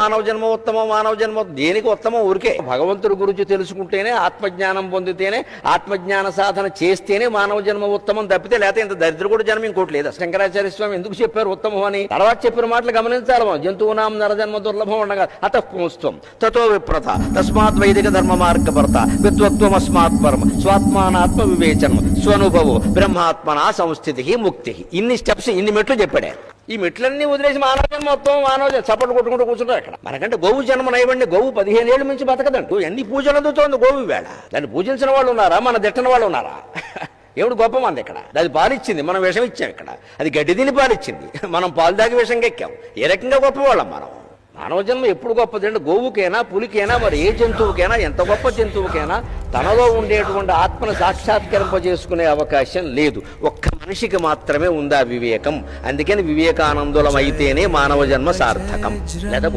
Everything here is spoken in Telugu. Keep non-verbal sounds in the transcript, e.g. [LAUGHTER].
మానవ జన్మ ఉత్తమం మానవ జన్మ దేనికి ఉత్తమం? ఊరికే భగవంతుడి గురించి తెలుసుకుంటేనే ఆత్మజ్ఞానం పొందితేనే ఆత్మజ్ఞాన సాధన చేస్తేనే మానవ జన్మ ఉత్తమం తప్పితే లేకపోతే ఇంత దరిద్రకుడు జన్మ ఇంకోటి లేదా? శంకరాచార్య స్వామి ఎందుకు చెప్పారు ఉత్తమం అని? తర్వాత చెప్పిన మాటలు గమనించాలి మనం. జంతువునాం నరజన్మ దుర్లభం ఉండగా అత పుంస్త్వం తతో విప్రత తస్మాత్ వైదిక ధర్మ మార్గభర్త విద్వత్వం అస్మాత్ పరమ స్వాత్మానాత్మ వివేచనం స్వనుభవం బ్రహ్మాత్మనా సంస్థితి ముక్తి. ఇన్ని స్టెప్స్ ఇన్ని మెట్లు చెప్పాడే ఈ మెట్లన్నీ వదిలేసి మానవ జన్మ మొత్తం మానవ జన్మ చప్పట్లు కొట్టుకుంటూ కూర్చుంటారు అక్కడ మనకంటే గోవు జన్మ నైవండి గోవు పదిహేను ఏళ్ళ నుంచి బతకదంటూ. ఎన్ని పూజలు అందుతోంది గోవు వేళ? దాన్ని పూజించిన వాళ్ళు ఉన్నారా? మన తిట్టిన వాళ్ళు ఉన్నారా? [LAUGHS] ఏమిటి గొప్ప మంది ఇక్కడ? అది పాలిచ్చింది. మనం విషం ఇచ్చాం ఇక్కడ. అది గడ్డి తిని పాలిచ్చింది. మనం పాలు దాగి విషంగా ఎక్కాం ఏ రకంగా గొప్పవాళ్ళం మనం? మానవ జన్మ ఎప్పుడు గొప్పదండి? గోవుకైనా పులికైనా మరి ఏ జంతువుకైనా ఎంత గొప్ప జంతువుకైనా తనలో ఉండేటువంటి ఆత్మను సాక్షాత్కరింపజేసుకునే అవకాశం లేదు. ఒక్క మనిషికి మాత్రమే ఉందా వివేకం? అందుకని వివేకానందులం అయితేనే మానవ జన్మ సార్థకం. లేదా